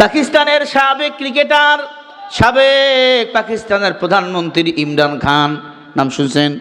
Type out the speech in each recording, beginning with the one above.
পাকিস্তানের সাবেক ক্রিকেটার, সাবেক পাকিস্তানের প্রধানমন্ত্রী ইমরান খান। নাম শুনছেন?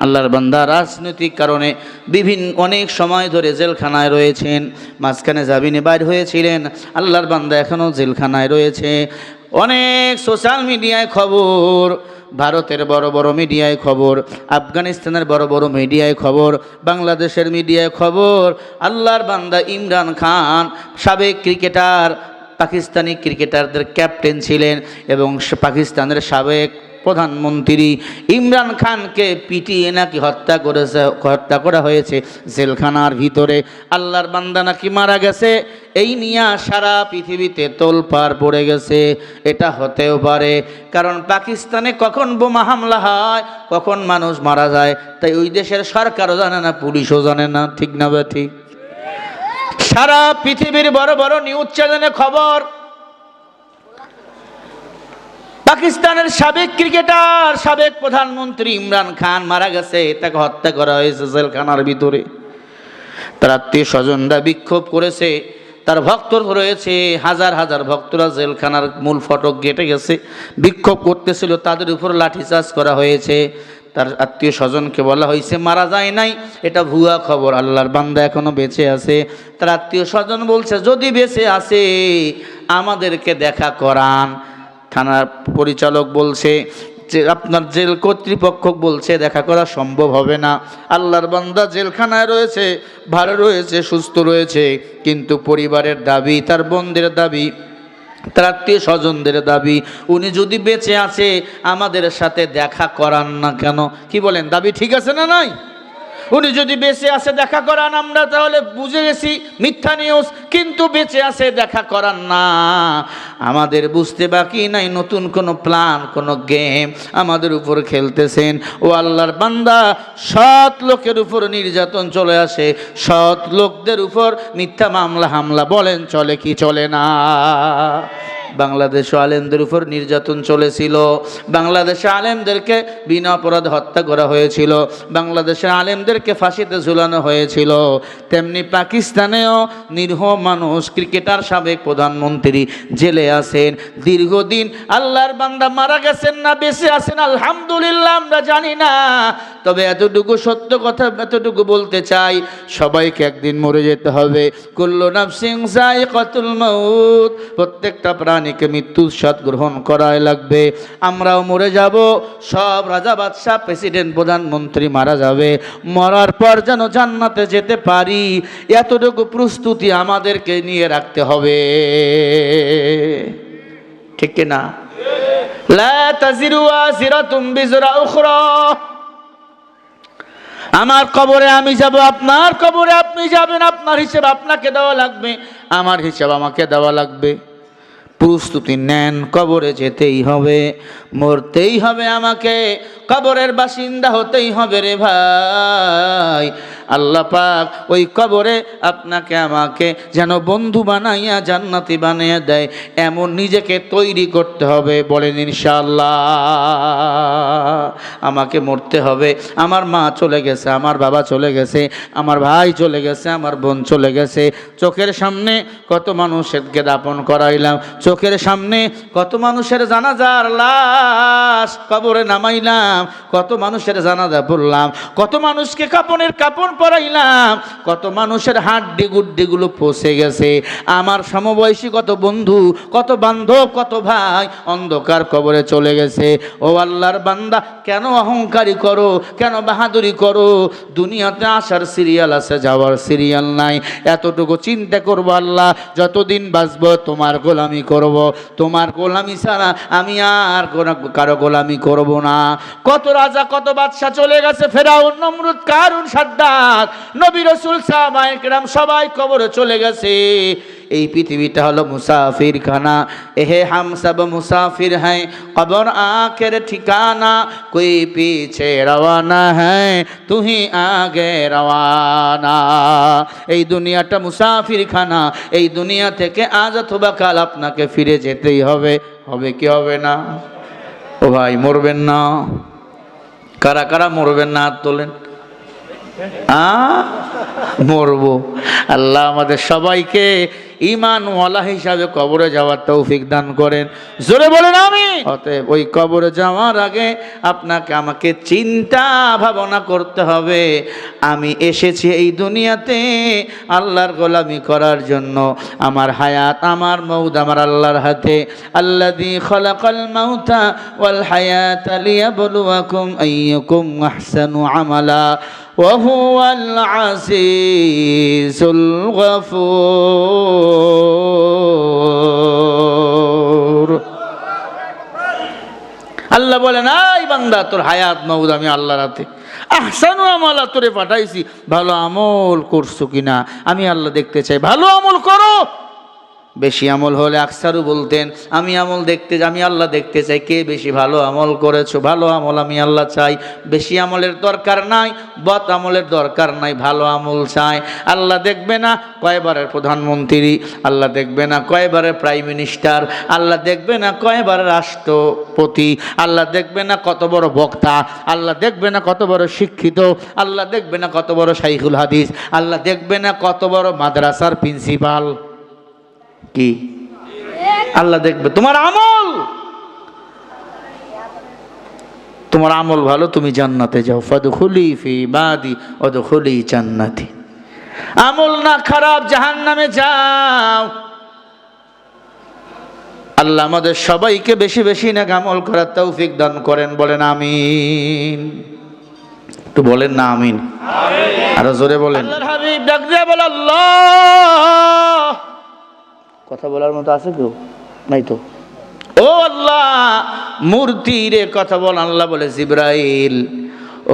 আল্লাহর বান্দা, রাজনৈতিক কারণে বিভিন্ন, অনেক সময় ধরে জেলখানায় রয়েছেন, মাঝখানে জামিনে বাইর হয়েছিলেন, আল্লাহর বান্দা এখনও জেলখানায় রয়েছে। অনেক সোশ্যাল মিডিয়ায় খবর, ভারতের বড় বড় মিডিয়ায় খবর, আফগানিস্তানের বড় বড় মিডিয়ায় খবর, বাংলাদেশের মিডিয়ায় খবর। আল্লাহর বান্দা ইমরান খান, সাবেক ক্রিকেটার পাকিস্তানি ক্রিকেটারদের ক্যাপ্টেন ছিলেন এবং পাকিস্তানের সাবেক প্রধানমন্ত্রী ইমরান খানকে পিটিয়ে নাকি হত্যা করেছে, হত্যা করা হয়েছে জেলখানার ভিতরে। আল্লাহর বান্দা নাকি মারা গেছে? এই নিয়ে সারা পৃথিবীতে তোলপাড় পড়ে গেছে। এটা হতেও পারে। কারণ পাকিস্তানে কখন বোমা হামলা হয়, কখন মানুষ মারা যায়, তাই ওই দেশের সরকারও জানে না, পুলিশও জানে না। ঠিক না বা ঠিক? সারা পৃথিবীর বড় বড় নিউজ চ্যানেলে খবর। পাকিস্তানের সাবেক ক্রিকেটার, সাবেক প্রধানমন্ত্রী ইমরান খান মারা গেছে, তাকে হত্যা করা হয়েছে জেলখানার ভিতরে। তার আত্মীয় স্বজনরা বিক্ষোভ করেছে, তার ভক্ত রয়েছে, হাজার হাজার ভক্তরা জেলখানার মূল ফটক গেটে গেছে, বিক্ষোভ করতেছিল, তাদের উপর লাঠিচার্জ করা হয়েছে। তার আত্মীয় স্বজনকে বলা হয়েছে, মারা যায় নাই। এটা ভুয়া খবর, আল্লাহর বান্দা এখনও বেঁচে আছে। তার আত্মীয় স্বজন বলছে, যদি বেঁচে আছে আমাদেরকে দেখা করান। থানার পরিচালক বলছে, যে আপনার জেল কর্তৃপক্ষ বলছে, দেখা করা সম্ভব হবে না। আল্লাহর বান্দা জেলখানায় রয়েছে ভালো রয়েছে, সুস্থ রয়েছে, কিন্তু পরিবারের দাবি, তার বোনদের দাবি তার আত্মীয় স্বজনদের দাবি, উনি যদি বেঁচে আছে আমাদের সাথে দেখা করান না কেন? কি বলেন? দাবি ঠিক আছে না নাই? উনি যদি বেঁচে আছে দেখা করান আমরা, তাহলে বুঝে গেছি মিথ্যা নিউজ কিন্তু বেঁচে আছে দেখা করান না। আমাদের বুঝতে বাকি নাই, নতুন কোনো প্ল্যান কোনো গেম আমাদের উপর খেলতেছেন। ও আল্লাহর বান্দা, সৎ লোকের উপর নির্যাতন চলে আসে, সৎ লোকদের উপর মিথ্যা মামলা, হামলা, বলেন চলে কি চলে না। বাংলাদেশ আলেমদের উপর নির্যাতন চলেছিল। বাংলাদেশে আলেমদেরকে বিনা অপরাধ হত্যা করা হয়েছিল। বাংলাদেশের আলেমদেরকে ফাঁসিতে ঝুলানো হয়েছিল। তেমনি পাকিস্তানেও নিরীহ মানুষ ক্রিকেটার সাবেক প্রধানমন্ত্রী জেলে আছেন। দীর্ঘদিন আল্লাহর বান্দা মারা গেছেন না, বেঁচে আছেন, আলহামদুলিল্লাহ, আমরা জানি না। তবে এতটুকু সত্য কথা, এতটুকু বলতে চাই, সবাইকে একদিন মরে যেতে হবে। কুল্লু নাফসিং কতুল মৌত প্রত্যেকটা প্রাণীকে মৃত্যুর স্বাদ গ্রহণ করাই লাগবে। আমরাও মরে যাব। সব রাজা বাদশাহ, প্রেসিডেন্ট, প্রধানমন্ত্রী মারা যাবে। মরার পর যেন জান্নাতে যেতে পারি। এতটুকু প্রস্তুতি আমাদেরকে নিয়ে রাখতে হবে। ঠিক না? আমার কবরে আমি যাব, আপনার কবরে আপনি যাবেন, আপনার হিসেব আপনাকে দেওয়া লাগবে। আমার হিসাব আমাকে দেওয়া লাগবে। প্রস্তুতি নেন কবরে যেতেই হবে মরতেই হবে আমাকে কবরের বাসিন্দা হতেই হবে রে ভাই। আল্লাহ পাক ওই কবরে আপনাকে, আমাকে যেন বন্ধু বানাইয়া, জান্নাতি বানিয়ে দেয়। এমন নিজেকে তৈরি করতে হবে, বলেন ইনশাল্লাহ আমাকে মরতে হবে। আমার মা চলে গেছে, আমার বাবা চলে গেছে, আমার ভাই চলে গেছে, আমার বোন চলে গেছে। চোখের সামনে কত মানুষেরকে দাপন করাইলাম। চোখের সামনে কত মানুষের জানাজার লাশ কবরে নামাইলাম। কত মানুষের জানাজা পড়লাম। কত মানুষকে কাপনের কাপড় পরাইলাম কত মানুষের হাড্ডি গুড্ডিগুলো পচে গেছে। আমার সমবয়সী কত বন্ধু, কত বান্ধব, কত ভাই অন্ধকার কবরে চলে গেছে। ও আল্লাহর বান্দা, কেন অহংকারী করো, কেন বাহাদুরি করো? দুনিয়াতে আসার সিরিয়াল আছে, যাওয়ার সিরিয়াল নাই। এতটুকু চিন্তা করব আল্লাহ, যতদিন বাঁচবো তোমার গোলামি করব। তোমার গোলামি ছাড়া আমি আর কারও গোলামি করব না। কত রাজা, কত বাদশাহ চলে গেছে, ফেরাউন, নমরুদ, কারুন সাদ্দাত নবী রসুল সাহাবাহাম সবাই কবরে চলে গেছে। এই পৃথিবীটা হলো মুসাফির খানা এহে হাম সব মুসাফির হ্যাঁ কবর আখের ঠিকানা কই পিছে রওয়ানা হ্যাঁ তুহি আগে রওয়ানা। এই দুনিয়াটা মুসাফির খানা এই দুনিয়া থেকে আজ অথবা কাল আপনাকে ফিরে যেতেই হবে। হবে কি হবে না? ও ভাই, মরবেন না। কারা কারা মরবেন না হাত তোলেন? মরবো। আল্লাহ আমাদের সবাইকে ইমান ওয়ালা হিসাবে কবরে যাওয়ার তৌফিক দান করেন। জোরে বলেন আমি অতএব ওই কবরে যাওয়ার আগে আপনাকে আমাকে চিন্তা ভাবনা করতে হবে। আমি এসেছি এই দুনিয়াতে আল্লাহর গোলামি করার জন্য। আমার হায়াত, আমার মৌদ আমার আল্লাহর হাতে। আল্লাদি খলাকাল মাউতা ওয়াল হায়াত লিয়াবলুয়াকুম আইয়ুকুম আহসানু আমালা। وهو العزيز الغفور আল্লাহ বলেন আই বান্দা তোর হায়াত মৌদ আমি আল্লাহর হাতে আহসানু আমালা তোরে পাঠাইছি ভালো আমল করছো কিনা আমি আল্লাহ দেখতে চাই ভালো আমল করো বেশি আমল হলে আকসারু বলতেন, আমি আমল দেখতে আমি আল্লাহ দেখতে চাই। কে বেশি ভালো আমল করেছ? ভালো আমল আমি আল্লাহ চাই। বেশি আমলের দরকার নাই, বদ আমলের দরকার নাই, ভালো আমল চাই। আল্লাহ দেখবে না কয়বারের প্রধানমন্ত্রী, আল্লাহ দেখবে না কয়বারের প্রাইম মিনিস্টার, আল্লাহ দেখবে না কয়বারের রাষ্ট্রপতি, আল্লাহ দেখবে না কত বড় বক্তা, আল্লাহ দেখবে না কত বড় শিক্ষিত, আল্লাহ দেখবে না কত বড় শাইখুল হাদিস, আল্লাহ দেখবে না কত বড় মাদ্রাসার প্রিন্সিপাল। কি? আল্লাহ দেখবে। তোমার আমল! তোমার আমল ভালো তুমি জান্নাতে যাও। ফদখুলি ফি বাদি অদখুলি জান্নাতি। আমল না খারাপ জাহান্নামে যাও। আল্লাহ আমাদের সবাইকে বেশি বেশি না আমল করার তৌফিক দান করেন বলেন আমিন। একটু বলেন না আমিন। আরও জোরে বলেন। হাবিব ডাক আল্লাহ! কথা বলার মতো আছে কেউ? নাই তো। ও আল্লাহ মূর্তিরে কথা বল, আল্লাহ বলে, জিব্রাইল।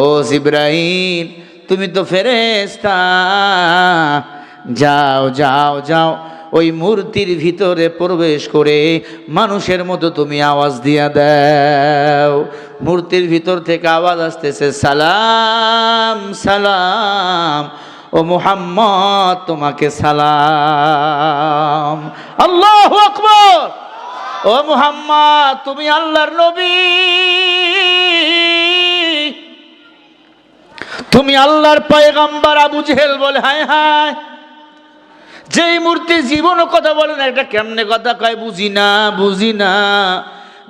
ও জিব্রাইল, তুমি তো ফেরেস্তা যাও যাও যাও, ওই মূর্তির ভিতরে প্রবেশ করে মানুষের মতো তুমি আওয়াজ দিয়া দাও। মূর্তির ভিতর থেকে আওয়াজ আসতেছে, সালাম সালাম। ও মুহাম্মদ, তোমাকে সালাম। আল্লাহ আকবর। ও মুহাম্মদ, তুমি আল্লাহর নবী। তুমি আল্লাহর পয়গাম্বার আবু জেহেল বলে, হায় হায়। যেই মূর্তি জীবনও কথা বলে না, এটা কেমনে কথা কয়, বুঝি না বুঝি না।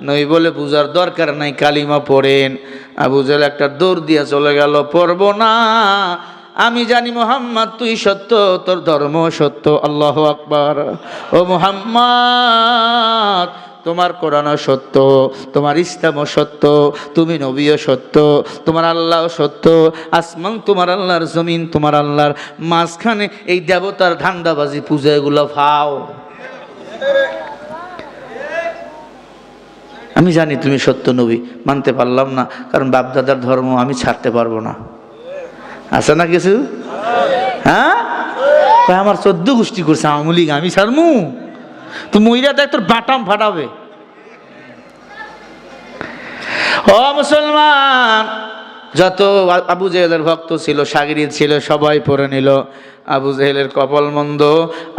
নই বলে বুঝার দরকার নাই, কালিমা পড়েন। আবু জেহেল একটা দৌড় দিয়া চলে গেল, পড়ব না। আমি জানি মোহাম্মদ, তুই সত্য, তোর ধর্ম সত্য, আল্লাহ আকবার। ও মোহাম্মদ, তোমার কোরআনও সত্য, তোমার ইসলামও সত্য, তুমি নবীও সত্য, তোমার আল্লাহ সত্য, আসমান তোমার আল্লাহর, জমিন তোমার আল্লাহর, মাঝখানে এই দেবতার ধান্দাবাজি, পূজা এগুলো ফাও আমি জানি তুমি সত্য নবী, মানতে পারলাম না, কারণ বাপদাদার ধর্ম আমি ছাড়তে পারব না। আছে না কিছু? হ্যাঁ? আমার চোদ্দ গোষ্ঠী করছে, আওয়ামী লীগ, আমি ছাড়মু। তুই মহিলা দেখ তোর বাটাম ফাটাবে। ও মুসলমান, যত আবু জেহেলের ভক্ত ছিল, সাগরিদ ছিল, সবাই পড়ে নিল। আবু জেহেলের কপাল বন্ধ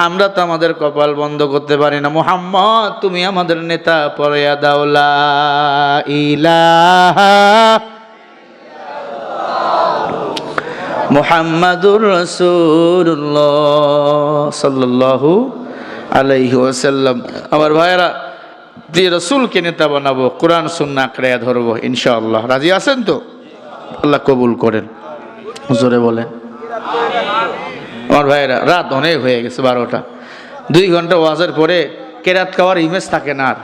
আমরা তো আমাদের কপাল বন্ধ করতে পারি না। মোহাম্মদ, তুমি আমাদের নেতা পরে দাওলা ইলাহা মোহাম্মদুর রসুল্লাহ সাল্লাল্লাহু আলাইহি ওয়াসাল্লাম। আমার ভাইয়েরা, প্রিয় রসুলকে নেতা বানাবো, কোরআন সুন্না আঁকড়াইয়া ধরবো, ইনশাআল্লাহ। রাজি আছেন তো? আল্লাহ কবুল করেন। জোরে বলেন। আমার ভাইয়েরা, রাত অনেক হয়ে গেছে বারোটা। দুই ঘণ্টা ওয়াজের পরে কেরাত খাওয়ার ইমেজ থাকে না আর।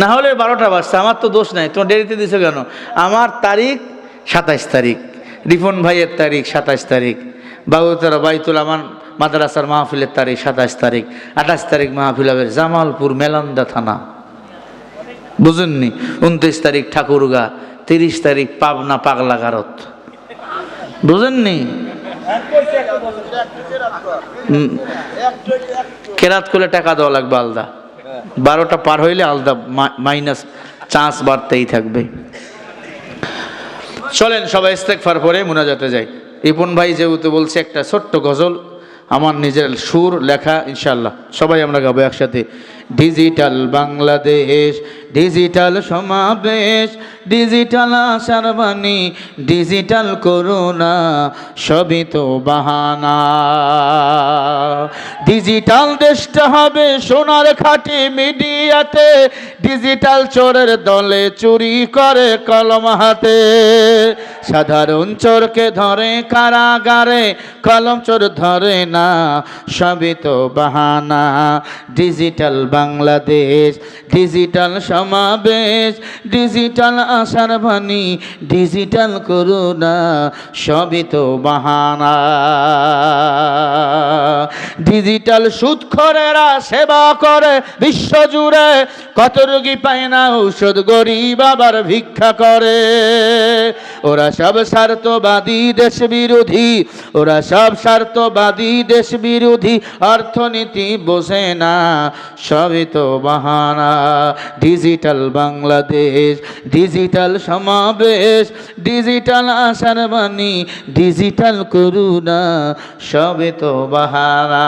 না হলে বারোটা বাজছে, আমার তো দোষ নাই। তোমার দেরিতে দিছো কেন? আমার তারিখ সাতাইশ তারিখ। রিফন ভাইয়ের তারিখ সাতাশ তারিখ বাবুতারা বাইতুল আমান মাদ্রাসার মাহফিলের তারিখ সাতাশ তারিখ, আঠাশ তারিখ মাহফিল হবে জামালপুর মেলান্দা থানা। বুঝুননি? উনত্রিশ তারিখ ঠাকুরগা, তিরিশ তারিখ পাবনা পাগলা গারত বুঝেননি। কেরাত করলে টাকা দেওয়া লাগবে আলাদা। বারোটা পার হইলে আলাদা মাইনাস চান্স বাড়তেই থাকবে। চলেন সবাই ইস্তেকফার পরে মোনাজাতে যাই। ইপন ভাই যেহেতু বলছে একটা ছোট্ট গজল, আমার নিজের সুর, লেখা ইনশাল্লাহ সবাই আমরা গাবো একসাথে। ডিজিটাল বাংলাদেশ ডিজিটাল সমাবেশ ডিজিটাল আশার বাণী ডিজিটাল করোনা সবই তো বাহানা। ডিজিটাল দেশটা হবে সোনার খাঁটি মিডিয়াতে ডিজিটাল চোরের দলে চুরি করে কলম হাতে। সাধারণ চোরকে ধরে কারাগারে, কলম চোর ধরে না, সবই তো বাহানা। ডিজিটাল বাংলাদেশ। ডিজিটাল সমাবেশ ডিজিটাল আশার বাণী ডিজিটাল করুণা, সবই তো বাহানা। ডিজিটাল সুদখরেরা সেবা করে বিশ্বজুড়ে, কত রোগী পায় না ঔষধ গরিব আবার ভিক্ষা করে। ওরা সব স্বার্থবাদী দেশ বিরোধী ওরা সব স্বার্থবাদী দেশ বিরোধী অর্থনীতি বোঝে না সবই তো বাহানা ডিজিটাল বাংলাদেশ ডিজিটাল সমাবেশ ডিজিটাল আশার বাণী ডিজিটাল করুণা, সবে তো বাহানা।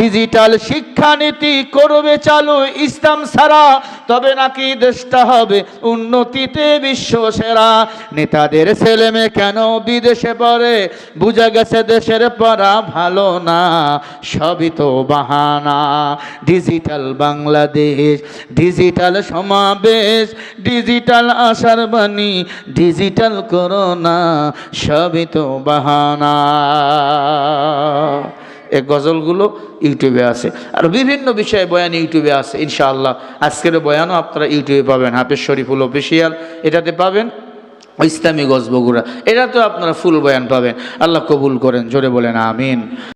ডিজিটাল শিক্ষানীতি করবে চালু ইসলাম ছাড়া তবে নাকি দেশটা হবে উন্নতিতে বিশ্ব সেরা নেতাদের ছেলে মেয়ে কেন বিদেশে পড়ে? বুঝা গেছে দেশের পড়া ভালো না, সবই তো বাহানা। ডিজিটাল বাংলাদেশ ডিজিটাল সমাবেশ ডিজিটাল আশার বাণী ডিজিটাল করোনা, সবই তো বাহানা। এই গজলগুলো ইউটিউবে আছে। আর বিভিন্ন বিষয়ে বয়ান ইউটিউবে আছে, ইনশাআল্লাহ। আজকের বয়ানও আপনারা ইউটিউবে পাবেন, হাফেজ শরীফুল অফিসিয়াল, এটাতে পাবেন। ইসলামী গজবগুরা এটা তো আপনারা ফুল বয়ান পাবেন। আল্লাহ কবুল করেন, জোরে বলেন, আমিন।